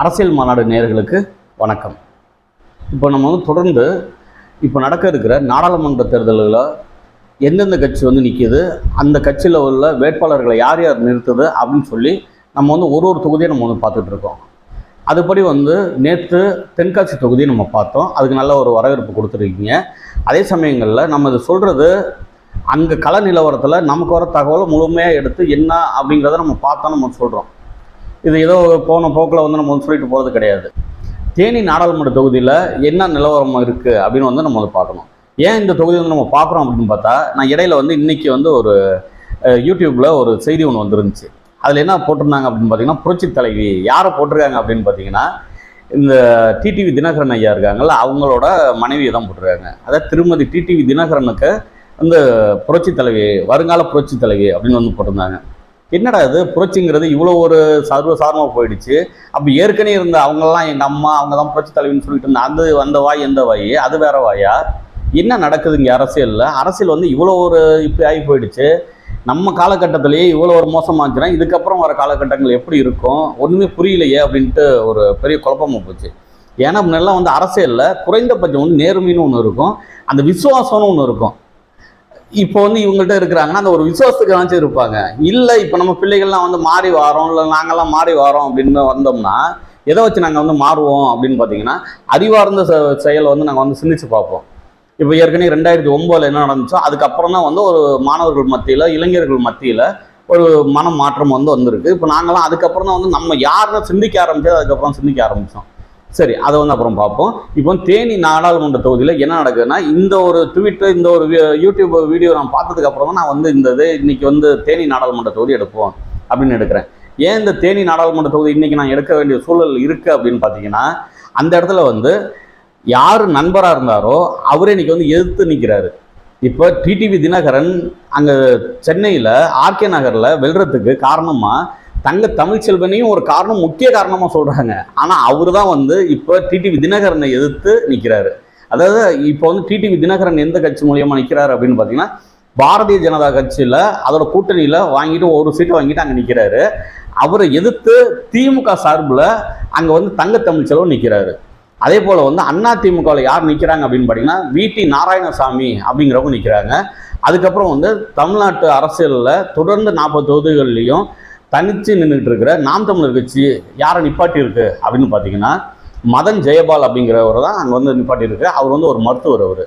அரசியல் மாநாடு நேயர்களுக்கு வணக்கம். இப்போ நம்ம வந்து தொடர்ந்து இப்போ நடக்க இருக்கிற நாடாளுமன்ற தேர்தல்களில் எந்தெந்த கட்சி வந்து நிற்கிது அந்த கட்சியில் உள்ள வேட்பாளர்களை யார் யார் நிறுத்துது அப்படின்னு சொல்லி நம்ம வந்து ஒரு ஒரு தொகுதியை நம்ம வந்து பார்த்துட்டு இருக்கோம். அதுபடி வந்து நேற்று தென்காசி தொகுதியை நம்ம பார்த்தோம். அதுக்கு நல்ல ஒரு வரவேற்பு கொடுத்துருக்கீங்க. அதே சமயங்களில் நம்ம இது சொல்கிறது அங்கே கள நிலவரத்தில் நமக்கு வர தகவலை முழுமையாக எடுத்து என்ன அப்படிங்கிறத நம்ம பார்த்தா நம்ம சொல்கிறோம் இது ஏதோ போன போக்கில் வந்து நம்ம வந்து சொல்லிட்டு போகிறது கிடையாது. தேனி நாடாளுமன்ற தொகுதியில் என்ன நிலவரம் இருக்குது அப்படின்னு வந்து நம்ம வந்து பார்க்கணும். ஏன் இந்த தொகுதி வந்து நம்ம பார்க்குறோம் அப்படின்னு பார்த்தா நான் இடையில வந்து இன்னைக்கு வந்து ஒரு யூடியூப்பில் ஒரு செய்தி ஒன்று வந்துருந்துச்சு. அதில் என்ன போட்டிருந்தாங்க அப்படின்னு பார்த்தீங்கன்னா புரட்சி தலைவி. யாரை போட்டிருக்காங்க அப்படின்னு பார்த்தீங்கன்னா இந்த டிடிவி தினகரன் ஐயா இருக்காங்கல்ல அவங்களோட மனைவியை தான் போட்டிருக்காங்க. அதாவது திருமதி டிடிவி தினகரனுக்கு வந்து புரட்சி தலைவி வருங்கால புரட்சி தலைவி அப்படின்னு வந்து போட்டிருந்தாங்க. என்னடா இது? புரட்சிங்கிறது இவ்வளோ ஒரு சர்வசாரமாக போயிடுச்சு. அப்போ ஏற்கனவே இருந்த அவங்கெல்லாம் எங்கள் அம்மா அவங்க தான் புரட்சி தலைவின்னு சொல்லிட்டு இருந்தா அந்த அந்த வாய் எந்த வாய்? அது வேற வாயா? என்ன நடக்குது இங்கே அரசியலில்? அரசியல் வந்து இவ்வளோ ஒரு இப்படி ஆகி போயிடுச்சு. நம்ம காலகட்டத்திலேயே இவ்வளோ ஒரு மோசமாச்சுன்னா இதுக்கப்புறம் வர காலகட்டங்கள் எப்படி இருக்கும்? ஒன்றுமே புரியலையே அப்படின்ட்டு ஒரு பெரிய குழப்பமாக போச்சு. ஏன்னா முன்னெல்லாம் வந்து அரசியலில் குறைந்தபட்சம் வந்து நேர்மைன்னு ஒன்று இருக்கும். அந்த விசுவாசம்னு ஒன்று இருக்கும். இப்போ வந்து இவங்கள்ட்ட இருக்கிறாங்கன்னா அந்த ஒரு விசுவாசத்துக்கு வச்சு இருப்பாங்க. இல்லை இப்போ நம்ம பிள்ளைகள்லாம் வந்து மாறி வரோம் இல்லை நாங்கள்லாம் மாறி வரோம் அப்படின்னு வந்தோம்னா எதை வச்சு நாங்கள் வந்து மாறுவோம் அப்படின்னு பார்த்தீங்கன்னா அறிவார்ந்த செ- செயலை வந்து நாங்கள் வந்து சிந்திச்சு பார்ப்போம். இப்போ ஏற்கனவே ரெண்டாயிரத்தி ஒம்போதில் என்ன நடந்துச்சோ அதுக்கப்புறம் தான் வந்து ஒரு மாணவர்கள் மத்தியில் இளைஞர்கள் மத்தியில் ஒரு மன மாற்றம் வந்து வந்திருக்கு. இப்போ நாங்களாம் அதுக்கப்புறம் தான் வந்து நம்ம யாருன்னு சிந்திக்க ஆரம்பிச்சது அதுக்கப்புறம் சிந்திக்க ஆரம்பித்தோம் சரி அதை வந்து அப்புறம் பார்ப்போம். இப்போ தேனி நாடாளுமன்ற தொகுதியில் என்ன நடக்குதுன்னா இந்த ஒரு ட்விட்டர் இந்த ஒரு யூடியூப் வீடியோ நான் பார்த்ததுக்கு அப்புறம் தான் நான் வந்து இந்த இது இன்னைக்கு வந்து தேனி நாடாளுமன்ற தொகுதி எடுப்போம் அப்படின்னு எடுக்கிறேன். ஏன் இந்த தேனி நாடாளுமன்ற தொகுதி இன்னைக்கு நான் எடுக்க வேண்டிய சூழல் இருக்குது அப்படின்னு பார்த்தீங்கன்னா அந்த இடத்துல வந்து யார் நண்பராக இருந்தாரோ அவரே இன்னைக்கு வந்து எதிர்த்து நிற்கிறாரு இப்போ டிடிவி தினகரன் அங்கே சென்னையில் ஆர்கே நகரில் வெல்றதுக்கு காரணமாக தங்க தமிழ்ச்செல்வனையும் ஒரு காரணம் முக்கிய காரணமாக சொல்கிறாங்க ஆனால் அவர் தான் வந்து இப்போ டிடிவி தினகரனை எதிர்த்து நிற்கிறாரு அதாவது இப்போ வந்து டிடிவி தினகரன் எந்த கட்சி மூலியமாக நிற்கிறாரு அப்படின்னு பார்த்தீங்கன்னா பாரதிய ஜனதா கட்சியில் அதோட கூட்டணியில் வாங்கிட்டு ஒரு சீட்டு வாங்கிட்டு அங்கே நிற்கிறாரு அவரை எதிர்த்து திமுக சார்பில் அங்கே வந்து தங்க தமிழ்ச்செல்வன் நிற்கிறாரு அதே போல் வந்து அண்ணா திமுகவில் யார் நிற்கிறாங்க அப்படின்னு பார்த்தீங்கன்னா விடி நாராயணசாமி அப்படிங்கிறவங்க நிற்கிறாங்க அதுக்கப்புறம் வந்து தமிழ்நாட்டு அரசியலில் தொடர்ந்து நாற்பது தொகுதிகள்லையும் தனித்து நின்றுட்டு இருக்கிற நாம் தமிழர் கட்சி யாரை நிப்பாட்டி இருக்கு அப்படின்னு பார்த்தீங்கன்னா மதன் ஜெயபால் அப்படிங்கிறவர் தான் அங்கே வந்து நிப்பாட்டியிருக்கு. அவர் வந்து ஒரு மருத்துவர் அவர்.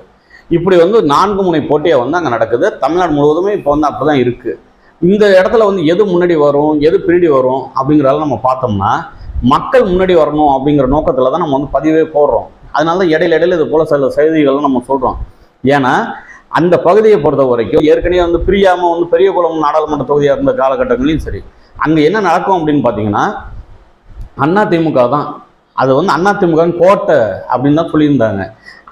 இப்படி வந்து நான்கு முனை போட்டியாக வந்து அங்கே நடக்குது. தமிழ்நாடு முழுவதுமே இப்போ வந்து அப்படி தான் இருக்குது இந்த இடத்துல வந்து எது முன்னாடி வரும் எது பின்னாடி வரும் அப்படிங்கிறதெல்லாம் நம்ம பார்த்தோம்னா மக்கள் முன்னாடி வரணும் அப்படிங்கிற நோக்கத்தில் தான் நம்ம வந்து பதிவே போடுறோம். அதனால தான் இடையில இடையில இது போல சில செய்திகள்லாம் நம்ம சொல்கிறோம் ஏன்னா அந்த பகுதியை பொறுத்த வரைக்கும் ஏற்கனவே வந்து பிரியாமல் வந்து பெரியகுளம் நாடாளுமன்ற தொகுதியாக இருந்த காலகட்டங்களையும் சரி அங்கே என்ன நடக்கும் அப்படின்னு பார்த்தீங்கன்னா அண்ணா திமுக தான். அது வந்து அண்ணா திமுகன்னு கோட்டை அப்படின்னு தான் சொல்லியிருந்தாங்க.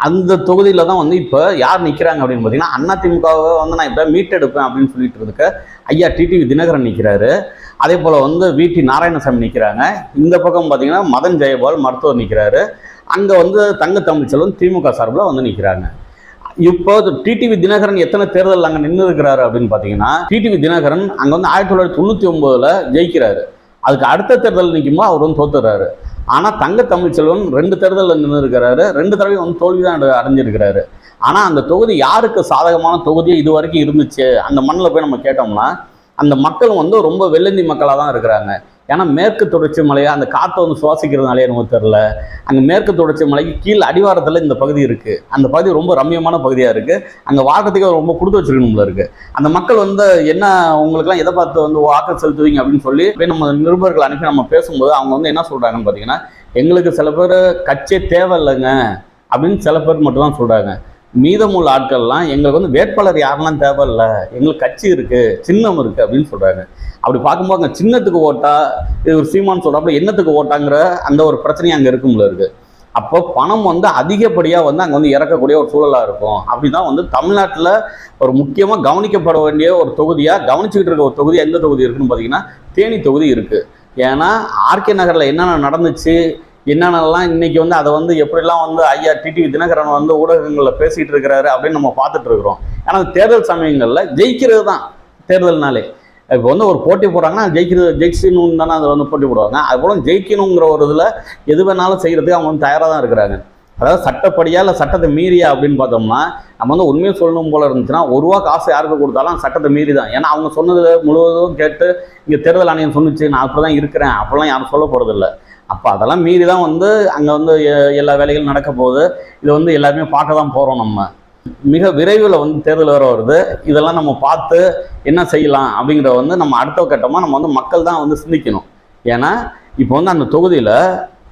அந்த தொகுதியில் தான் வந்து இப்போ யார் நிற்கிறாங்க அப்படின்னு பார்த்தீங்கன்னா அண்ணா திமுகவை வந்து நான் இப்போ மீட்டெடுப்பேன் அப்படின்னு சொல்லிட்டு இருக்க ஐயா டிடிவி தினகரன் நிற்கிறாரு அதே போல் வந்து விடி நாராயணசாமி நிற்கிறாங்க இந்த பக்கம் பார்த்தீங்கன்னா மதன் ஜெயபால் மருத்துவர் நிற்கிறாரு அங்கே வந்து தங்க தமிழ்ச்செல்வன் திமுக சார்பில் வந்து நிற்கிறாங்க இப்போ டிடிவி தினகரன் எத்தனை தேர்தல் அங்கே நின்று இருக்கிறாரு அப்படின்னு பார்த்தீங்கன்னா டிடிவி தினகரன் அங்கே வந்து ஆயிரத்தி தொள்ளாயிரத்தி தொண்ணூற்றி ஒம்போதில் ஜெயிக்கிறாரு. அதுக்கு அடுத்த தேர்தல் நிற்கும்போது அவர் வந்து தோத்துறாரு. ஆனால் தங்க தமிழ்ச்செல்வன் ரெண்டு தேர்தலில் நின்று இருக்கிறாரு ரெண்டு தடவையும் வந்து தோல்வி தான் அடைஞ்சிருக்கிறாரு. ஆனால் அந்த தொகுதி யாருக்கு சாதகமான தொகுதி இது வரைக்கும் இருந்துச்சு அந்த மண்ணில் போய் நம்ம கேட்டோம்னா அந்த மக்கள் வந்து ரொம்ப வெள்ளந்தி மக்களாக தான் இருக்கிறாங்க. ஏன்னா மேற்கு தொடர்ச்சி மலையை அந்த காற்றை வந்து சுவாசிக்கிறதுனாலே நமக்கு தெரில அங்கே மேற்கு தொடர்ச்சி மலைக்கு கீழே அடிவாரத்தில் இந்த பகுதி இருக்குது அந்த பகுதி ரொம்ப ரம்மியமான பகுதியாக இருக்குது அங்கே வாழ்றதுக்கு ரொம்ப கொடுத்து வச்சுருக்கணும்ல இருக்குது அந்த மக்கள் வந்து என்ன உங்களுக்குலாம் எதை பார்த்து வந்து வாக்கு செலுத்துவீங்க அப்படின்னு சொல்லி போய் நம்ம நிருபர்கள் அனுப்பி நம்ம பேசும்போது அவங்க வந்து என்ன சொல்கிறாங்கன்னு பார்த்தீங்கன்னா எங்களுக்கு சில பேர் கட்சியே தேவை இல்லைங்க அப்படின்னு சில பேர் மட்டும் தான் சொல்கிறாங்க மீதமுள்ள ஆட்கள்லாம் எங்களுக்கு வந்து வேட்பாளர் யாரெல்லாம் தேவையில்ல? எங்களுக்கு கட்சி இருக்குது சின்னம் இருக்குது அப்படின்னு சொல்கிறாங்க அப்படி பார்க்கும்போது அங்கே சின்னத்துக்கு ஓட்டா இது ஒரு சீமான் சொல்கிறாப்புல என்னத்துக்கு ஓட்டாங்கிற அந்த ஒரு பிரச்சனையும் அங்கே இருக்கும்ல இருக்குது அப்போ பணம் வந்து அதிகப்படியாக வந்து அங்கே வந்து இறக்கக்கூடிய ஒரு சூழலாக இருக்கும். அப்படிதான் வந்து தமிழ்நாட்டில் ஒரு முக்கியமாக கவனிக்கப்பட வேண்டிய ஒரு தொகுதியாக கவனிச்சுக்கிட்டு இருக்க ஒரு தொகுதி எந்த தொகுதி இருக்குன்னு பார்த்தீங்கன்னா தேனி தொகுதி இருக்குது ஏன்னா ஆர்கே நகரில் என்னென்ன நடந்துச்சு என்னென்னலாம் இன்னைக்கு வந்து அதை வந்து எப்படிலாம் வந்து ஐயா டிடிவி தினகரன் வந்து ஊடகங்களில் பேசிகிட்டு இருக்கிறாரு அப்படின்னு நம்ம பார்த்துட்டு இருக்கிறோம். ஏன்னா தேர்தல் சமயங்களில் ஜெயிக்கிறது தான் தேர்தல்னாலே. இப்போ வந்து ஒரு போட்டி போடுறாங்கன்னா ஜெயிக்கிறது ஜெயிக்கணும்னு தானே அதில் வந்து போட்டி போடுவாங்க. அதுபோல் ஜெயிக்கணுங்கிற ஒரு இதில் எது வேணாலும் செய்கிறதுக்கு அவங்க வந்து தயாராக தான் இருக்கிறாங்க. அதாவது சட்டப்படியா இல்லை சட்டத்தை மீறியா அப்படின்னு பார்த்தோம்னா நம்ம வந்து உண்மையை சொல்லணும் போல இருந்துச்சுன்னா ஒரு ரூபா காசு யாருக்கு கொடுத்தாலும் சட்டத்தை மீறி தான். ஏன்னா அவங்க சொன்னது முழுவதும் கேட்டு இங்கே தேர்தல் ஆணையம் சொன்னுச்சு நான் அப்படி தான் இருக்கிறேன் அப்படிலாம் யாரும் சொல்ல போகிறதில்ல அப்போ அதெல்லாம் மீறி தான் வந்து அங்கே வந்து எ- எல்லா வேலைகளும் நடக்க போகுது இதை வந்து எல்லாருமே பார்க்க தான் போகிறோம் நம்ம. மிக விரைவில் வந்து தேர்தல் வர வருது. இதெல்லாம் நம்ம பார்த்து என்ன செய்யலாம் அப்படிங்கிறத வந்து நம்ம அடுத்த கட்டமாக நம்ம வந்து மக்கள் தான் வந்து சிந்திக்கணும். ஏன்னா இப்போ வந்து அந்த தொகுதியில்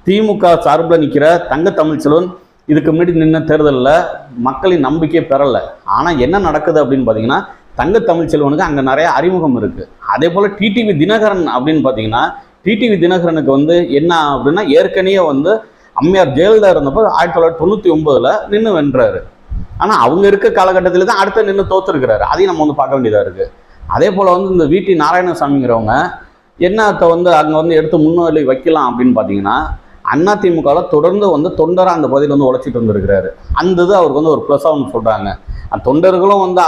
திமுக சார்பில் நிற்கிற தங்க தமிழ்ச்செல்வன் இதுக்கு முன்னாடி நின்ன தேர்தலில் மக்களின் நம்பிக்கையை பெறலை. ஆனால் என்ன நடக்குது அப்படின்னு பார்த்தீங்கன்னா தங்க தமிழ்ச்செல்வனுக்கு அங்கே நிறைய அறிமுகம் இருக்குது அதே போல் டிடிவி தினகரன் அப்படின்னு பார்த்தீங்கன்னா டிடிவி தினகரனுக்கு வந்து என்ன அப்படின்னா ஏற்கனவே வந்து அம்மையார் ஜெயலலிதா இருந்தப்போ ஆயிரத்தி தொள்ளாயிரத்தி தொண்ணூற்றி ஒன்பதில் நின்று வென்றாரு. ஆனால் அவங்க இருக்க காலகட்டத்தில் தான் அடுத்த நின்று தோத்துருக்கிறாரு. அதையும் நம்ம வந்து பார்க்க வேண்டியதாக இருக்குது அதே போல் வந்து இந்த வீட்டி நாராயணசாமிங்கிறவங்க என்னத்தை வந்து அங்கே வந்து எடுத்து முன்னிலை வைக்கலாம் அப்படின்னு பார்த்தீங்கன்னா அதிமுகவில் தொடர்ந்து வந்து தொண்டராக அந்த பகுதியில் வந்து உழைச்சிட்டு வந்துருக்கிறாரு. அந்த இது அவருக்கு வந்து ஒரு ப்ளஸ்ஸாக ஒன்று சொல்கிறாங்க அந்த தொண்டர்களும் வந்து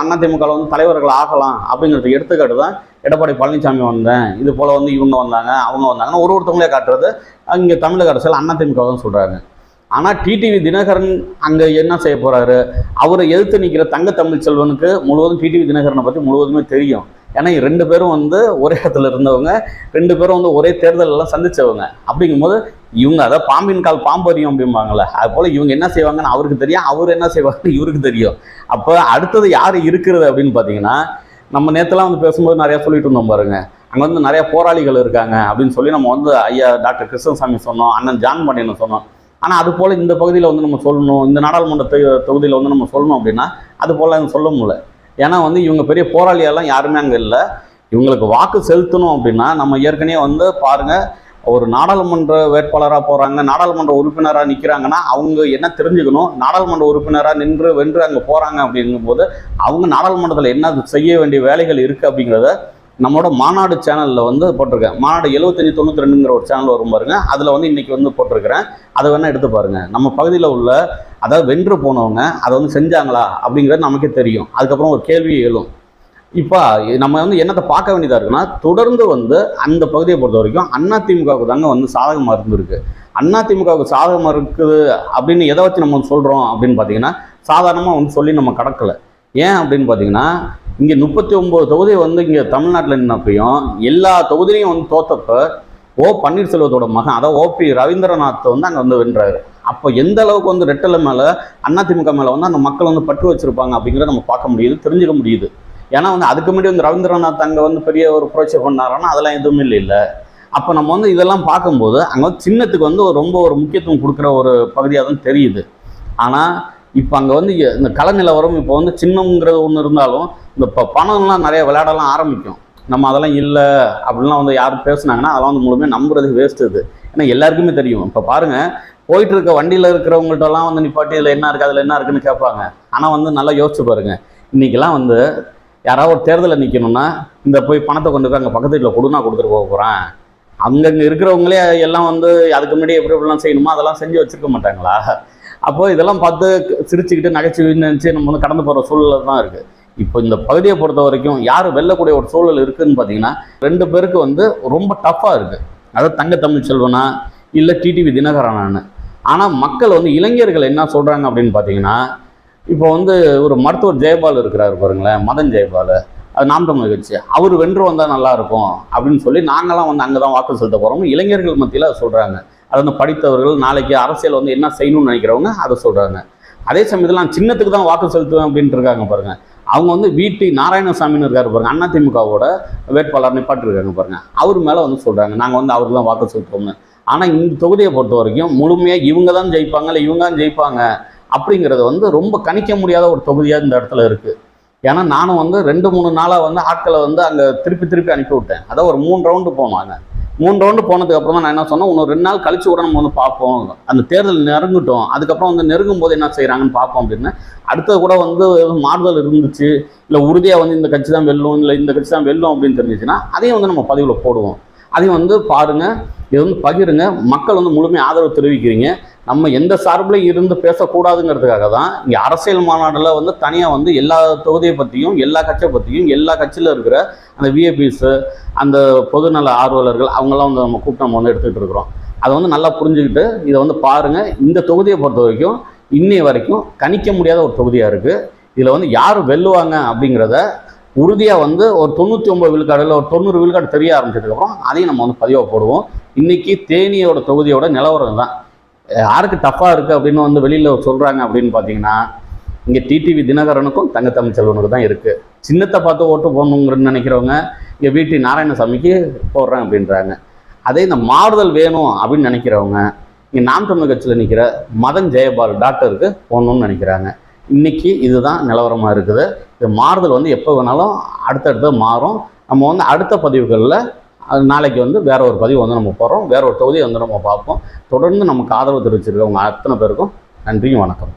அதிமுகவில் வந்து தலைவர்கள் ஆகலாம் அப்படிங்கிறது எடுத்துக்காட்டு தான் எடப்பாடி பழனிசாமி வந்தேன். இது போல் வந்து இவங்க வந்தாங்க அவங்க வந்தாங்கன்னு ஒரு ஒருத்தவங்களே காட்டுறது. அங்கே தமிழக அரசியல் அதிமுக தான் சொல்கிறாங்க ஆனால் டிடிவி தினகரன் அங்கே என்ன செய்ய போகிறாரு அவரை எதிர்த்து நிற்கிற தங்க தமிழ்ச்செல்வனுக்கு முழுவதும் டிடிவி தினகரனை பற்றி முழுவதுமே தெரியும். ஏன்னா ரெண்டு பேரும் வந்து ஒரே இடத்துல இருந்தவங்க ரெண்டு பேரும் வந்து ஒரே தேர்தலெல்லாம் சந்தித்தவங்க அப்படிங்கும்போது இவங்க அதாவது பாம்பின் கால் பாம்பறியும் அப்படிம்பாங்களே அது போல் இவங்க என்ன செய்வாங்கன்னு அவருக்கு தெரியும் அவர் என்ன செய்வாங்கன்னு இவருக்கு தெரியும். அப்போ அடுத்தது யார் இருக்கிறது அப்படின்னு பார்த்தீங்கன்னா நம்ம நேற்றுலாம் வந்து பேசும்போது நிறையா சொல்லிட்டு இருந்தோம் பாருங்க. அங்கே வந்து நிறையா போராளிகள் இருக்காங்க அப்படின்னு சொல்லி நம்ம வந்து ஐயா டாக்டர் கிருஷ்ணசாமி சொன்னோம் அண்ணன் ஜான் பாண்டியன் சொன்னோம். ஆனால் அது போல் இந்த பகுதியில் வந்து நம்ம சொல்லணும் இந்த நாடாளுமன்ற தொகுதியில் வந்து நம்ம சொல்லணும் அப்படின்னா அது போல் சொல்ல முடியல. ஏன்னா வந்து இவங்க பெரிய போராளியெல்லாம் யாருமே அங்கே இல்லை. இவங்களுக்கு வாக்கு செலுத்தணும் அப்படின்னா நம்ம ஏற்கனவே வந்து பாருங்கள் ஒரு நாடாளுமன்ற வேட்பாளராக போகிறாங்க நாடாளுமன்ற உறுப்பினராக நிற்கிறாங்கன்னா அவங்க என்ன தெரிஞ்சுக்கணும்? நாடாளுமன்ற உறுப்பினராக நின்று வென்று அங்கே போகிறாங்க அப்படிங்கும்போது அவங்க நாடாளுமன்றத்தில் என்ன செய்ய வேண்டிய வேலைகள் இருக்குது அப்படிங்கிறத நம்மளோட மாநாடு சேனலில் வந்து போட்டிருக்கேன். மாநாடு எழுபத்தஞ்சி தொண்ணூற்றி ரெண்டுங்கிற ஒரு சேனல் வரும் பாருங்க. அதில் வந்து இன்றைக்கி வந்து போட்டிருக்கிறேன். அதை வேணால் எடுத்து பாருங்கள் நம்ம பகுதியில் உள்ள அதாவது வென்று போனவங்க அதை வந்து செஞ்சாங்களா அப்படிங்கிறது நமக்கே தெரியும். அதுக்கப்புறம் ஒரு கேள்வி எழும். இப்போ நம்ம வந்து என்னத்தை பார்க்க வேண்டியதாக இருக்குன்னா தொடர்ந்து வந்து அந்த பகுதியை பொறுத்த வரைக்கும் அண்ணா திமுகவுக்கு தாங்க வந்து சாதகமாக இருந்திருக்கு. அண்ணா திமுகவுக்கு சாதகமாக இருக்குது அப்படின்னு எதை வச்சு நம்ம சொல்கிறோம் அப்படின்னு பார்த்தீங்கன்னா சாதாரணமாக வந்து சொல்லி நம்ம கடக்கலை. ஏன் அப்படின்னு பார்த்தீங்கன்னா இங்கே முப்பத்தி ஒம்பது தொகுதி வந்து இங்கே தமிழ்நாட்டில் நின்னப்பையும் எல்லா தொகுதியிலையும் வந்து தோத்தப்போ ஓ பன்னீர்செல்வத்தோட மகன் அதாவது ஓபி ரவீந்திரநாத்தை வந்து அங்கே வந்து வென்றாரு. அப்போ எந்த அளவுக்கு வந்து ரெட்டலை மேலே அதிமுக மேலே வந்து அந்த மக்கள் வந்து பற்று வச்சுருப்பாங்க அப்படிங்கிறத நம்ம பார்க்க முடியுது தெரிஞ்சுக்க முடியுது. ஏன்னா வந்து அதுக்கு முன்னாடி வந்து ரவீந்திரநாத் அங்கே வந்து பெரிய ஒரு புரட்சி பண்ணாரான்னா அதெல்லாம் எதுவுமே இல்லை இல்லை. அப்போ நம்ம வந்து இதெல்லாம் பார்க்கும்போது அங்கே வந்து சின்னத்துக்கு வந்து ஒரு ரொம்ப ஒரு முக்கியத்துவம் கொடுக்குற ஒரு பகுதியாக தான் தெரியுது. ஆனால் இப்போ அங்கே வந்து இந்த கலநிலவரம் இப்போ வந்து சின்னங்கிறது ஒன்று இருந்தாலும் இந்த இப்போ பணம்லாம் நிறைய விளையாடலாம் ஆரம்பிக்கும். நம்ம அதெல்லாம் இல்லை அப்படின்லாம் வந்து யார் பேசுனாங்கன்னா அதெல்லாம் வந்து முழுமையாக நம்புறது வேஸ்ட் இது. ஏன்னா எல்லாருக்குமே தெரியும். இப்போ பாருங்கள் போயிட்டு இருக்க வண்டியில் இருக்கிறவங்கள்ட்டலாம் வந்து நிப்பாட்டி இதில் என்ன இருக்குது அதில் என்ன இருக்குன்னு கேட்பாங்க. ஆனால் வந்து நல்லா யோசிச்சு பாருங்கள் இன்றைக்கெல்லாம் வந்து யாராவது ஒரு தேர்தலில் நிற்கணும்னா இந்த போய் பணத்தை கொண்டு போய் அங்கே பக்கத்து வீட்டில் கொடுனா கொடுத்துட்டு போக போகிறேன் அங்கங்கே இருக்கிறவங்களே எல்லாம் வந்து அதுக்கு முன்னாடி எப்படி எப்படிலாம் செய்யணுமோ அதெல்லாம் செஞ்சு வச்சுருக்க மாட்டாங்களா? அப்போது இதெல்லாம் பார்த்து சிரிச்சுக்கிட்டு நகைச்சு நினச்சி நம்ம வந்து கடந்து போகிற சூழல்ல தான் இருக்குது இப்போ இந்த பகுதியை பொறுத்த வரைக்கும் யார் வெல்லக்கூடிய ஒரு சூழல் இருக்குதுன்னு பார்த்தீங்கன்னா ரெண்டு பேருக்கு வந்து ரொம்ப டஃப்பாக இருக்குது அதாவது தங்க தமிழ் செல்வனா இல்லை டிடிவி தினகரனான்னு. ஆனால் மக்கள் வந்து இளைஞர்கள் என்ன சொல்கிறாங்க அப்படின்னு பார்த்தீங்கன்னா இப்போ வந்து ஒரு மருத்துவர் ஜெயபால் இருக்கிறாரு பாருங்களேன் மதன் ஜெயபால். அது நாம் தமிழ் கட்சி. அவர் வென்று வந்தால் நல்லா இருக்கும் அப்படின்னு சொல்லி நாங்களாம் வந்து அங்கே தான் வாக்கு செலுத்த போகிறோம் இளைஞர்கள் மத்தியில் அதை சொல்கிறாங்க அதை வந்து படித்தவர்கள் நாளைக்கு அரசியல் வந்து என்ன செய்யணும்னு நினைக்கிறவங்க அதை சொல்கிறாங்க அதே சமயத்தில் நான் சின்னத்துக்கு தான் வாக்கு செலுத்துவேன் அப்படின்ட்டு இருக்காங்க பாருங்கள் அவங்க வந்து வீட்டு நாராயணசாமின்னு இருக்காரு பாருங்க. அதிமுகவோட வேட்பாளர் நிப்பாட்டிருக்காங்க பாருங்க. அவர் மேலே வந்து சொல்கிறாங்க நாங்கள் வந்து அவருக்கு தான் வாக்கு செலுத்துவோம்னு. ஆனால் இந்த தொகுதியை பொறுத்த வரைக்கும் முழுமையாக இவங்க தான் ஜெயிப்பாங்க இல்லை இவங்க தான் ஜெயிப்பாங்க. அப்படிங்கிறது வந்து ரொம்ப கணிக்க முடியாத ஒரு தொகுதியாக இந்த இடத்துல இருக்குது ஏன்னா நானும் வந்து ரெண்டு மூணு நாளாக வந்து ஆட்களை வந்து அங்கே திருப்பி திருப்பி அனுப்பி விட்டேன். அதான் ஒரு மூணு ரவுண்டு போனோம் அங்கே. மூணு ரவுண்டு போனதுக்கு அப்புறம் தான் நான் என்ன சொன்னேன் இன்னும் ரெண்டு நாள் கழிச்சு கூட நம்ம வந்து பார்ப்போம். அந்த தேர்தல் நெருங்கட்டும். அதுக்கப்புறம் வந்து நெருங்கும் போது என்ன செய்கிறாங்கன்னு பார்ப்போம் அப்படின்னு. அடுத்தது கூட வந்து மாறுதல் இருந்துச்சு. இல்லை உறுதியாக வந்து இந்த கட்சி தான் வெல்லும் இல்லை இந்த கட்சி தான் வெல்லும் அப்படின்னு தெரிஞ்சிச்சுன்னா அதையும் வந்து நம்ம பதிவில் போடுவோம். அதையும் வந்து பாருங்கள் இது வந்து பகிருங்க. மக்கள் வந்து முழுமையாக ஆதரவு தெரிவிக்கிறீங்க. நம்ம எந்த சார்பில் இருந்து பேசக்கூடாதுங்கிறதுக்காக தான் இங்கே அரசியல் மாநாடில் வந்து தனியாக வந்து எல்லா தொகுதியை பற்றியும் எல்லா கட்சியை பற்றியும் எல்லா கட்சியில் இருக்கிற அந்த விஏபிஸு அந்த பொதுநல ஆர்வலர்கள் அவங்கெல்லாம் வந்து நம்ம கூப்பிட்டு நம்ம வந்து எடுத்துக்கிட்டு இருக்கிறோம். அதை வந்து நல்லா புரிஞ்சுக்கிட்டு இதை வந்து பாருங்கள் இந்த தொகுதியை பொறுத்த வரைக்கும் இன்னைய வரைக்கும் கணிக்க முடியாத ஒரு தொகுதியாக இருக்குது இதில் வந்து யார் வெல்லுவாங்க அப்படிங்கிறத உறுதியாக வந்து ஒரு தொண்ணூற்றி ஒம்பது விழுக்காடு இல்லை ஒரு தொண்ணூறு விழுக்காடு தெரிய ஆரம்பிச்சதுக்கப்புறம் அதையும் நம்ம வந்து பதிவாக போடுவோம். இன்றைக்கி தேனியோட தொகுதியோட நிலவரம் தான் யாருக்கு டஃப்பாக இருக்குது அப்படின்னு வந்து வெளியில் சொல்கிறாங்க அப்படின்னு பார்த்தீங்கன்னா இங்கே டிடிவி தினகரனுக்கும் தங்கத்தமிழ் செல்வனுக்கு தான் இருக்குது சின்னத்தை பார்த்து ஓட்டு போடணுங்கிறன்னு நினைக்கிறவங்க இங்கே வீட்டு நாராயணசாமிக்கு போடுறேன் அப்படின்றாங்க. அதே இந்த மாறுதல் வேணும் அப்படின்னு நினைக்கிறவங்க இங்கே நாம் தமிழ் கட்சியில் நிற்கிற மதன் ஜெயபால் டாக்டருக்கு போடணும்னு நினைக்கிறாங்க. இன்னைக்கு இதுதான் நிலவரமாக இருக்குது. இது மாறுதல் வந்து எப்போ வேணாலும் அடுத்தடுத்து மாறும். நம்ம வந்து அடுத்த பதிவுகளில் அது நாளைக்கு வந்து வேற ஒரு பதிவு வந்து நம்ம போகிறோம் வேற ஒரு தொகுதியை வந்து நம்ம பார்ப்போம். தொடர்ந்து நமக்கு ஆதரவு தெரிவிச்சிருக்கவங்க அத்தனை பேருக்கும் நன்றியும் வணக்கம்.